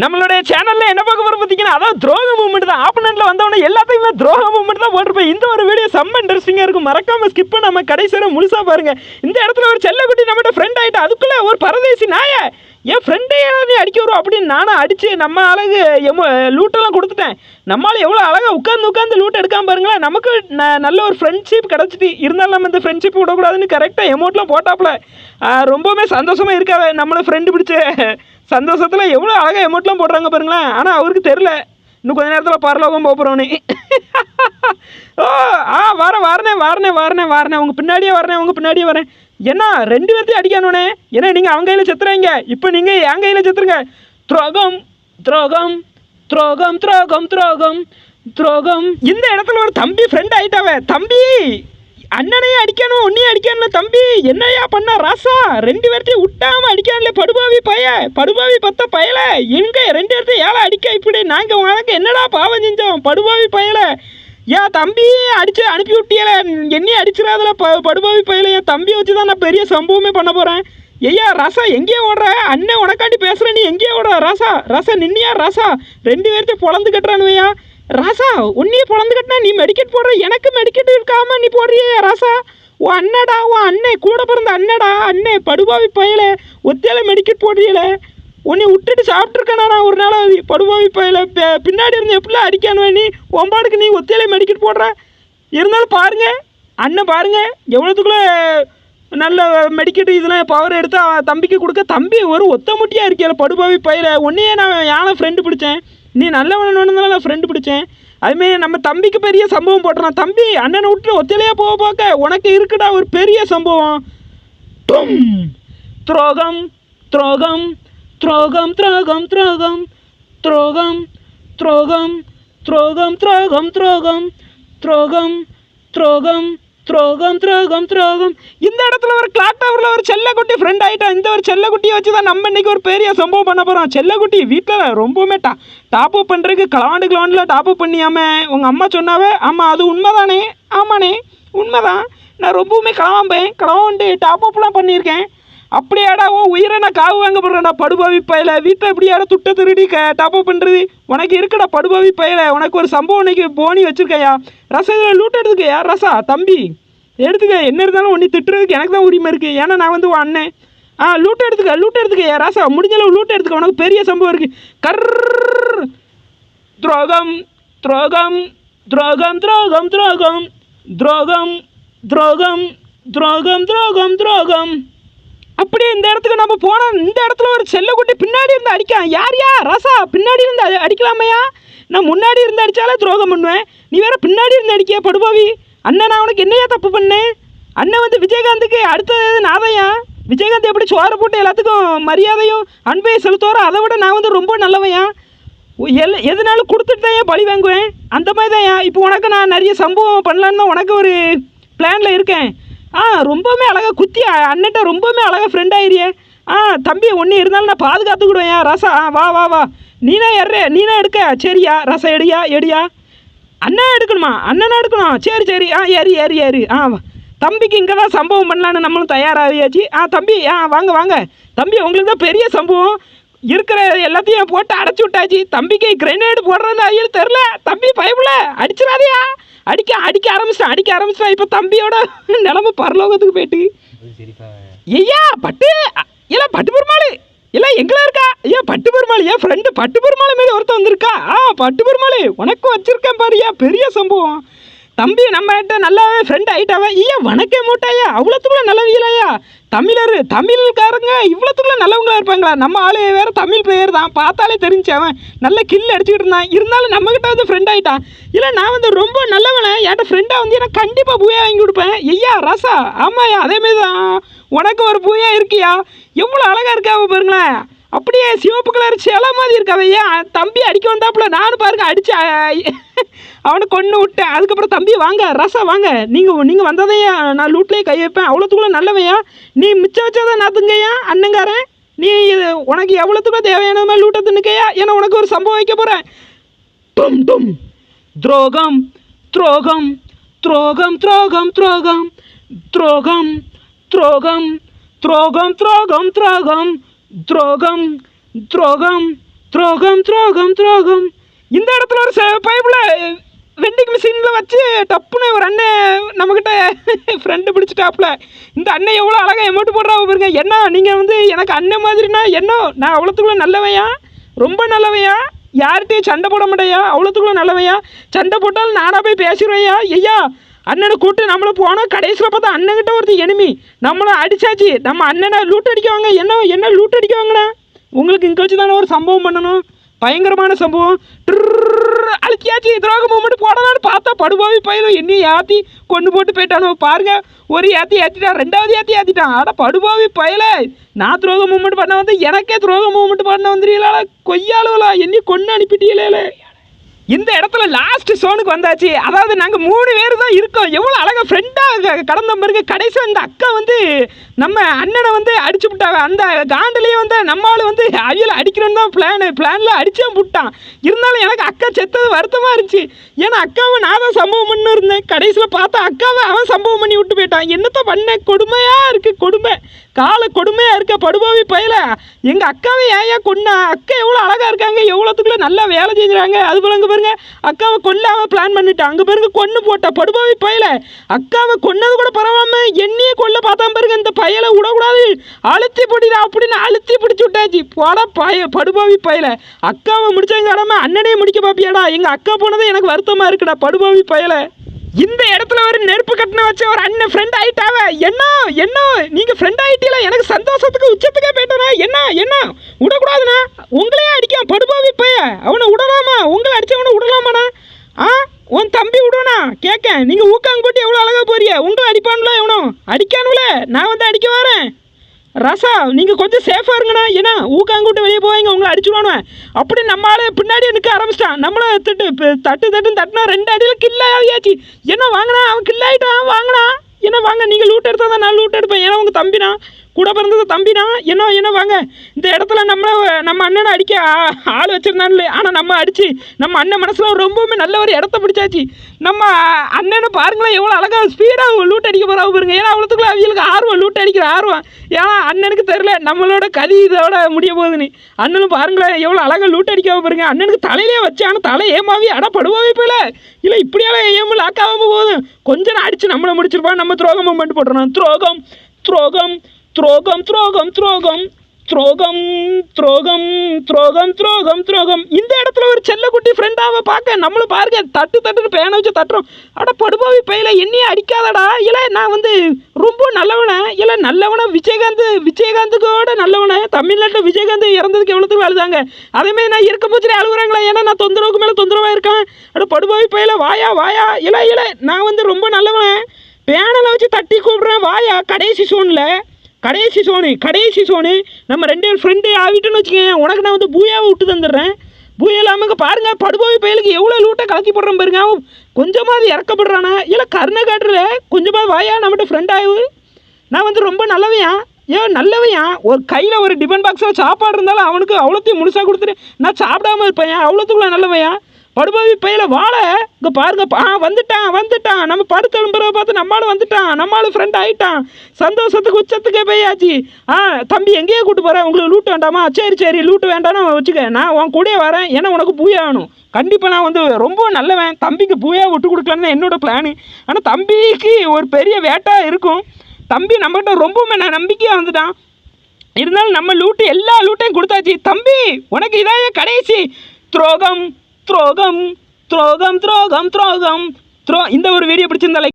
நம்மளுடைய சேனலில் என்ன பார்க்க போகிறோம் பார்த்தீங்கன்னா அதான் துரோக மூமெண்ட் தான். ஆப்பனண்ட்ல வந்தவொடனே எல்லாத்தையுமே துரோக மூமெண்ட் தான் போட்டிருப்பேன் இந்த ஒரு வீடியோ செம்ம இன்ட்ரெஸ்டிங்காக இருக்கும். மறக்காமல் ஸ்கிப் நம்ம கடைசியில் முழுசாக பாருங்கள் இந்த இடத்துல ஒரு செல்லக்குட்டி நம்மகிட்ட ஃப்ரெண்ட் ஆகிட்டு அதுக்குள்ளே ஒரு பரதேசி நாய. என் ஃப்ரெண்டே நீ அடிக்க வரும் அப்படின்னு நானும் அடித்து நம்ம அழகு எமோ லூட்டெல்லாம் கொடுத்துட்டேன். நம்மளால எவ்வளோ அழகாக உட்காந்து உட்காந்து லூட் எடுக்காம பாருங்களேன். நமக்கு ந- நல்ல ஒரு ஃப்ரெண்ட்ஷிப் கிடச்சிட்டு இருந்தாலும் நம்ம இந்த ஃப்ரெண்ட்ஷிப் விடக்கூடாதுன்னு கரெக்டாக எமௌண்ட்லாம் போட்டாப்புல. ரொம்பவுமே சந்தோஷமாக இருக்காது நம்மளை ஃப்ரெண்டு பிடிச்ச. சந்தோஷத்தில் எவ்வளோ அழகாக எமௌண்ட்லாம் போடுறாங்க பாருங்களேன். ஆனால் அவருக்கு தெரில இன்னும் கொஞ்ச நேரத்தில் பரலோகம் போகிறோன்னு ஓ ஆ வர வாரனே வாரனே வரனே வாரனே. அவங்க பின்னாடியே வரனே அவங்க பின்னாடியே வரேன். என்ன ரெண்டு பேர்த்தையும் அடிக்கணுனே ஏன்னா நீங்கள் அவங்க கையில் செத்துறீங்க. இப்போ நீங்கள் என் கையில் செத்துருங்க. துரோகம் துரோகம் துரோகம் துரோகம் துரோகம் துரோகம். இந்த இடத்துல ஒரு தம்பி ஃப்ரெண்ட் ஆகிட்டாவே தம்பி! அண்ணனையும் அடிக்கணும் உன்னையும் அடிக்கணும் தம்பி. என்னையா பண்ண ராசா? ரெண்டு பேர்த்தையும் விட்டாம அடிக்கான்ல படுபாவி பைய. படுபாவி பத்த பயல. எங்க ரெண்டு பேர்த்தையும் ஏழை அடிக்க இப்படி? நாங்க உனக்கு என்னடா பாவம் செஞ்சோம் படுபாவி பயல? ஏன் தம்பி அடிச்சு அனுப்பி விட்டியல. என்னையும் அடிச்சிடாதல ப படுபாவி பயல. என் தம்பி வச்சு தான் நான் பெரிய சம்பவமே பண்ண போறேன். ஐயா ராசா எங்கேயே ஓடுற? அண்ணன் உனக்காண்டி பேசுகிறேன் நீ எங்கேயே ஓடுற ராசா? ராசா நின்னியா ராசா? ரெண்டு பேர்த்தையும் பொழந்து கட்டுறானுவையா? ராசா உன்னையே பொழந்து கட்டினா நீ மெடிக்கெட் போடுற எனக்கு மெடிக்கெட் இருக்காம நீ போடுறியே ராசா. உன் அண்ணடா உன் அண்ணே கூட பிறந்த அண்ணடா அண்ணே படுபாவி பயல ஒத்தையில மெடிக்கெட் போடுறீல உன்னை விட்டுட்டு சாப்பிட்ருக்கேனா நான் ஒரு நாள் படுபாவி பயல. பின்னாடி இருந்து எப்படிலாம் அடிக்கணும் நீ? ஒம்பாடுக்கு நீ ஒத்தையில மெடிக்கெட் போடுற? இருந்தாலும் பாருங்க அண்ணன் பாருங்க எவ்வளோத்துக்குள்ளே நல்ல மெடிக்கெட்டு இதெல்லாம் பவர் எடுத்து அவன் தம்பிக்கு கொடுக்க தம்பி ஒரு ஒத்த முட்டியாக இருக்கியல படுபாவி பயிர உன்னையே நான் யானை ஃப்ரெண்டு பிடிச்சேன். நீ நல்லவனு நான் ஃப்ரெண்டு பிடிச்சேன் அதுமாரி நம்ம தம்பிக்கு பெரிய சம்பவம் போட்டுறான் தம்பி அண்ணனை விட்டு ஒத்தையிலேயே போக பார்க்க உனக்கு இருக்குடா ஒரு பெரிய சம்பவம் டும் துரோகம் துரோகம் துரோகம் துரோகம் துரோகம் துரோகம் துரோகம் துரோகம் துரோகம் துரோகம் துரோகம் துரோகம் துரோகம் துரோகம் துரோகம். இந்த இடத்துல ஒரு கிளாக் டவரில் ஒரு செல்லக்குட்டி ஃப்ரெண்ட் ஆகிட்டான் இந்த ஒரு செல்லக்குட்டியை வச்சு தான் நம்ம இன்றைக்கி ஒரு பெரிய சம்பவம் பண்ண போகிறோம் செல்லக்குட்டி வீட்டில் ரொம்பவுமே டா டாப் அப் பண்ணுறதுக்கு கிளவாண்டு கிளவாண்டில் டாப் அப் பண்ணியாம உங்கள் அம்மா சொன்னாவே ஆமாம் அது உண்மைதானே? ஆமாண்ணே உண்மைதான். நான் ரொம்பவுமே களவாம்பேன் களவாண்டு டாப் அப்லாம் பண்ணியிருக்கேன். அப்படியாடா ஓ உயிரை நான் காவு வாங்க போடுறேன்டா படுபாவி பயில வீட்டில் எப்படியாடா துட்டை திருடி க டாப் அப் பண்ணுறது உனக்கு இருக்குடா படுபாவி பயில உனக்கு ஒரு சம்பவம் இன்னைக்கு போனி வச்சிருக்கையா? ரசம் லூட் எடுத்துக்கையா? ரசா தம்பி. எடுத்துக்க என்ன இருந்தாலும் உன்னை திட்டுறதுக்கு எனக்கு தான் உரிமை இருக்குது ஏன்னா நான் வந்து அண்ணன். ஆ லூட்டை எடுத்துக்க லூட்டை எடுத்துக்க. ஏ ராசா முடிஞ்சளவு லூட்டை எடுத்துக்க. உனக்கு பெரிய சம்பவம் இருக்குது கர் துரோகம் துரோகம் துரோகம் துரோகம் துரோகம். துரோகம் துரோகம் துரோகம் துரோகம் துரோகம். அப்படியே இந்த இடத்துக்கு நம்ம போனால் இந்த இடத்துல ஒரு செல்லக்குட்டி பின்னாடி இருந்து அடிக்கலாம். யார் யா? ரசா பின்னாடி இருந்து அடிக்கலாமையா? நான் முன்னாடி இருந்து அடித்தாலே துரோகம் பண்ணுவேன். நீ வேற பின்னாடி இருந்து அடிக்க படுபாவி. அண்ணன் நான் உனக்கு என்னையா தப்பு பண்ணேன் அண்ணன் வந்து விஜயகாந்துக்கு அடுத்தது நாதையா விஜயகாந்த் எப்படி சோறு போட்டு எல்லாத்துக்கும் மரியாதையும் அன்பையும் செலுத்துவாரோ அதை விட நான் வந்து ரொம்ப நல்லவையா எல் எதுனாலும் கொடுத்துட்டு தான் ஏன் பழி வாங்குவேன்? அந்த மாதிரி தான் இப்போ உனக்கு நான் நிறைய சம்பவம் பண்ணலான்னு தான் உனக்கு ஒரு பிளானில் இருக்கேன். ஆ ரொம்பவுமே அழகாக குத்தி அண்ணன்ட்ட ரொம்பவுமே அழகாக ஃப்ரெண்ட் ஆயிரியே ஆ தம்பி ஒன்று இருந்தாலும் நான் பாதுகாத்துக்கிடுவேன் ரசா ஆ வா வா வா. நீனா ஏறுறே நீனா எடுக்க. சரியா ரசம் எடியா எடியா. அண்ணன் எடுக்கணுமா? அண்ணனா எடுக்கணும்? சரி சரி. ஆ ஏறி ஏறி ஏறி. ஆ. தம்பிக்கு இங்கே தான் சம்பவம் பண்ணலான்னு நம்மளும் தயாராகியாச்சு. ஆ தம்பி ஆ வாங்க வாங்க. தம்பி உங்களுக்கு தான் பெரிய சம்பவம். இருக்கிற எல்லாத்தையும் போட்டு அடைச்சி விட்டாச்சு. தம்பிக்கு கிரெனேடு போடுறது ஐயர் தெரில தம்பி பயப்புல அடிச்சிடாதயா. அடிக்க அடிக்க ஆரம்பிச்சிட்டான் அடிக்க ஆரம்பிச்சிட்டான். இப்போ தம்பியோட நிலமை பரலோகத்துக்கு போயிட்டு. ஐயா பட்டு. இல்ல பட்டு பெருமாள் இல்ல எங்களா இருக்கா? ஐயா பட்டு என் ஃப்ரெண்டு பட்டு பெருமாளை மாரி ஒருத்தன் வந்திருக்கா. ஆ பட்டு பெருமாளே உனக்கு வச்சிருக்கேன் பாரியா பெரிய சம்பவம். தம்பி நம்ம கிட்ட நல்லாவே ஃப்ரெண்ட் ஆகிட்டாவே ஐயா வணக்கே மூட்டாயா அவ்வளோத்துக்குள்ள நல்லவியலையா தமிழர் தமிழ்காரங்க இவ்வளோத்துக்குள்ள நல்லவங்களா இருப்பாங்களா? நம்ம ஆளு வேற தமிழ் பெயர் தான். பார்த்தாலே தெரிஞ்சு அவன் நல்ல கில் அடிச்சுக்கிட்டு இருந்தான். இருந்தாலும் நம்மக்கிட்ட வந்து ஃப்ரெண்ட் ஆகிட்டான் இல்லை நான் வந்து ரொம்ப நல்லவனே என்கிட்ட ஃப்ரெண்டாக வந்து எனக்கு கண்டிப்பாக பூயா வாங்கி கொடுப்பேன். ஐயா ரசா ஆமாயா அதேமாரி தான் உனக்கு ஒரு பூயா இருக்கியா? எவ்வளோ அழகாக இருக்கா பாருங்களேன். அப்படியே சிவப்பு கலர் சில மாதிரி இருக்காது ஏன் தம்பி அடிக்க வந்தாப்புல நானும் பாருங்க அடிச்சு அவனை கொண்டு விட்டேன். அதுக்கப்புறம் தம்பி வாங்க ரசா வாங்க. நீங்கள் நீங்கள் வந்ததையா நான் லூட்லேயே கை வைப்பேன். அவ்வளோத்துக்குள்ள நல்லவையா? நீ மிச்சம் வச்சதை நாத்துங்கய்யா அண்ணங்காரன்? நீ இது உனக்கு எவ்வளோத்துக்குள்ள தேவையான மாதிரி லூட்டை தின்னுக்கையா? ஏன்னா உனக்கு ஒரு சம்பவம் வைக்க போகிறேன் டும் டும். துரோகம் துரோகம் துரோகம் துரோகம் துரோகம். துரோகம் துரோகம் துரோகம் துரோகம் துரோகம். துரோகம் துரோகம் துரோகம் துரோகம் துரோகம். இந்த இடத்துல ஒரு பைப்பில் வெண்டிங் மிஷினில் வச்சு டப்புன்னு ஒரு அண்ணன் நம்மக்கிட்ட ஃப்ரெண்டு பிடிச்சிட்டாப்புல. இந்த அண்ணன் எவ்வளோ அழகாக எமௌண்ட் போடுறா பாருங்க. என்ன நீங்கள் வந்து எனக்கு அண்ணன் மாதிரினா என்ன? நான் அவ்வளோத்துக்குள்ளே நல்லவையா? ரொம்ப நல்லவையா? யார்கிட்டையும் சண்டை போட மாட்டேயா? அவ்வளோத்துக்குள்ள நல்லவையா? சண்டை போட்டாலும் நானாக போய் பேசிடுவேயா? ஐயா அண்ணனை கூப்பிட்டு நம்மளை போனோம் கடைசியில் பார்த்தா அண்ணன்கிட்ட ஒருத்தர் எனிமி நம்மளை அடித்தாச்சு நம்ம அண்ணனை லூட் அடிக்குவாங்க. என்ன என்ன லூட் அடிக்குவாங்கண்ணா உங்களுக்கு இங்கே வச்சு தானே ஒரு சம்பவம் பண்ணணும்? பயங்கரமான சம்பவம். ட்ருர்ர் அழுத்தியாச்சு. துரோக மூமெண்ட் போடலான்னு பார்த்தா படுபாவி பயிலும் என்னையும் ஏற்றி கொண்டு போட்டு போயிட்டானோ. பாருங்க ஒரு ஏற்றி ஏற்றிட்டான் ரெண்டாவது ஏற்றி ஏற்றிட்டான் அட படுபாவி பயல. நான் துரோக மூமெண்ட் பண்ண வந்து எனக்கே துரோக மூமெண்ட் பண்ண வந்துடுறீங்களா கொய்யாளுவலா என்னையும் கொண்டு அனுப்பிட்டீங்களே இந்த இடத்துல லாஸ்ட் சோனுக்கு வந்தாச்சு. அதாவது நாங்கள் மூணு பேர் தான் இருக்கோம். எவ்வளோ அழகாக ஃப்ரெண்டாக கடந்த பிறகு கடைசியாக அந்த அக்கா வந்து நம்ம அண்ணனை வந்து அடிச்சு விட்டாங்க. அந்த காண்டிலேயே வந்து நம்மளால் வந்து அவியில் அடிக்கணும்னு தான் பிளான் பிளானில் அடிச்சே விட்டான் இருந்தாலும் எனக்கு அக்கா செத்தது வருத்தமாக இருந்துச்சு. ஏன்னா அக்காவை நான் தான் சம்பவம் பண்ணி இருந்தேன். கடைசியில் பார்த்தா அக்காவை அவன் சம்பவம் பண்ணி விட்டு போயிட்டான். என்னத்த பண்ண? கொடுமையாக இருக்குது கொடுமை. காலை கொடுமையாக இருக்க படுபாவி பயில. எங்கள் அக்காவை ஏன் கொண்டா அக்கா எவ்வளோ அழகாக இருக்காங்க. எவ்வளோத்துக்குள்ளே நல்லா வேலை செஞ்சுறாங்க அது போல பாருங்க பாருங்க அக்காவை கொல்லாம பிளான் பண்ணிட்டு. அங்கே பாருங்க கொன்று போட்டா. படுபாவி பயல. அக்காவை கொன்னது கூட பரவாம என்னையே கொல்ல பார்த்தா பாருங்க இந்த பயலை விடக்கூடாது. அழுத்தி பிடிடா அப்படின்னு அழுத்தி பிடிச்சி விட்டாச்சு. போட பய படுபாவி பயல. அக்காவை முடிச்சவங்க கடமை அண்ணனே முடிக்க பாப்பியாடா. எங்கள் அக்கா போனதே எனக்கு வருத்தமாக இருக்குடா படுபாவி பயலை. இந்த இடத்துல ஒரு நெருப்பு கட்டின வச்ச ஒரு அண்ணன் ஃப்ரெண்ட் ஆயிட்டாவ? என்ன? என்ன? நீங்க ஃப்ரெண்ட் ஆயிட்டீல எனக்கு சந்தோஷத்துக்கு உச்சத்துக்கே போயிட்டனா என்ன? என்ன? விடக்கூடாதுண்ணா. உங்களையே அடிக்காம படுபாவி பைய அவனை விடலாமா? உங்களை அடிச்சவனை விடலாமாண்ணா? ஆ? உன் தம்பி விடுவனா? கேட்க நீங்கள் ஊக்காங்க போட்டு எவ்வளோ அழகா போறிய? உங்களை அடிப்பானுல எவனும் அடிக்கானுல நான் வந்து அடிக்கவா? ரசா நீங்கள் கொஞ்சம் சேஃபாக இருங்கண்ணா. ஏன்னா ஊக்காங்கிட்ட வெளியே போவாங்க உங்களை அடிச்சுடுவானுவேன். அப்படி நம்ம ஆளு பின்னாடி நிற்க ஆரம்பிச்சிட்டான். நம்மள தட்டு தட்டு தட்டுன்னு தட்டினா ரெண்டு அடியில் கில்ல ஆகியாச்சு என்ன வாங்கினா அவன் கில்லாயிட்டான் வாங்கினா என்ன வாங்க நீங்கள் லூட் எடுத்தால் தான் நான் லூட் எடுப்பேன். ஏன்னா உங்கள் தம்பினா கூட பிறந்தது தம்பினா என்ன என்ன வாங்க இந்த இடத்துல நம்ம நம்ம அண்ணனை அடிக்க ஆ- ஆள் வச்சுருந்தான்ல ஆனால் நம்ம அடித்து நம்ம அண்ணன் மனசில் ரொம்பவுமே நல்ல ஒரு இடத்த பிடிச்சாச்சு. நம்ம அண்ணனை பாருங்களேன் எவ்வளோ அழகாக ஸ்பீடாக லூட் அடிக்க போகிறாங்க பாருங்க. ஏன்னா அவ்வளோத்துக்குள்ள அவங்களுக்கு ஆர்வம் லூட் அடிக்கிற ஆர்வம். ஏன்னா அண்ணனுக்கு தெரில நம்மளோட கதி இதோட முடிய போகுதுன்னு. அண்ணனும் பாருங்களேன் எவ்வளோ அழகாக லூட் அடிக்க பாருங்க. அண்ணனுக்கு தலையிலே வச்சு ஆனால் தலை ஏமாவி அடப்படுவோவே படுவாவே இல்லை இப்படியெல்லாம் ஏமு லாக் ஆகாமல் போதும் கொஞ்ச நேரம் அடிச்சு நம்மளை முடிச்சிருப்பா நம்ம துரோகம் மூமெண்ட் போட்டுறோம் துரோகம் துரோகம். துரோகம் துரோகம் துரோகம். துரோகம் துரோகம் துரோகம் துரோகம் துரோகம். இந்த இடத்துல ஒரு செல்லக்குட்டி ஃப்ரெண்டாவை பார்க்க நம்மளும் பாருங்க தட்டு தட்டுன்னு பேனை வச்சு தட்டுறோம். அட படுபாவி பையில என்னையே அடிக்காதடா. இல்லை நான் வந்து ரொம்ப நல்லவனை. இல்லை நல்லவனை விஜயகாந்த் விஜயகாந்துக்கோட நல்லவனே. தமிழ்நாட்டில் விஜயகாந்த் இறந்ததுக்கு எவ்வளோத்துக்கு அழுதாங்க? அதேமாதிரி நான் இருக்கும் போச்சுலே அழுகுறாங்களே? ஏன்னா நான் தொந்தரவுக்கு மேலே தொந்தரவாக இருக்கேன். அட படுபாவி பையில வாயா வாயா. இல்லை இல்லை நான் வந்து ரொம்ப நல்லவனை. பேனலை வச்சு தட்டி கூப்பிட்றேன் வாயா. கடைசி சூனில் கடைசி சோனு கடைசி சோனு நம்ம ரெண்டு பேர் ஃப்ரெண்டு ஆகிட்டோன்னு வச்சுக்கேன் உனக்கு நான் வந்து பூயாவை விட்டு தந்துடுறேன். பூயா இல்லாமல் பாருங்க படுபோய் பயலுக்கு எவ்வளோ லூட்டை கலக்கி போடுறேன் பாருங்க. அவன் கொஞ்சமாவது இறக்கப்படுறானா இல்லை கருணை காட்டுற கொஞ்சமாவது வாயா நம்மகிட்ட ஃப்ரெண்ட் ஆகு நான் வந்து ரொம்ப நல்லவையா? ஏன் நல்லவையா? ஒரு கையில் ஒரு டிபன் பாக்ஸில் சாப்பாடு இருந்தாலும் அவனுக்கு அவ்வளோத்தையும் முழுசாக கொடுத்துட்டு நான் சாப்பிடாம இருப்பேன். அவ்வளோத்துக்குள்ள நல்லவையா? படுபாவி பையில வாழ. இங்கே பாருங்க ஆ வந்துட்டான் வந்துட்டான். நம்ம படுத்து எழும்புறத பார்த்து நம்மளும் வந்துட்டான். நம்மளும் ஃப்ரெண்ட் ஆகிட்டான் சந்தோஷத்துக்கு உச்சத்துக்கே போயாச்சு. ஆ தம்பி எங்கேயே கூட்டு போகிறேன் உங்களுக்கு லூட் வேண்டாமா? சரி சரி லூட் வேண்டாம்னு வச்சுக்க. நான் உன் கூடயே வரேன். ஏன்னா உனக்கு பூயா வேணும்? கண்டிப்பாக நான் வந்து ரொம்ப நல்லவன். தம்பிக்கு பூயா விட்டு கொடுக்கலான்னு என்னோட பிளானு ஆனால் தம்பிக்கு ஒரு பெரிய வேட்டாக இருக்கும். தம்பி நம்மகிட்ட ரொம்பவுமே நான் நம்பிக்கையாக வந்துட்டான். இருந்தாலும் நம்ம லூட்டு எல்லா லூட்டையும் கொடுத்தாச்சு. தம்பி உனக்கு இதாக கடைசி துரோகம். துரோகம் துரோகம் துரோகம் துரோகம். த்ரோ இந்த ஒரு வீடியோ பிடிச்சிருந்தா லைக்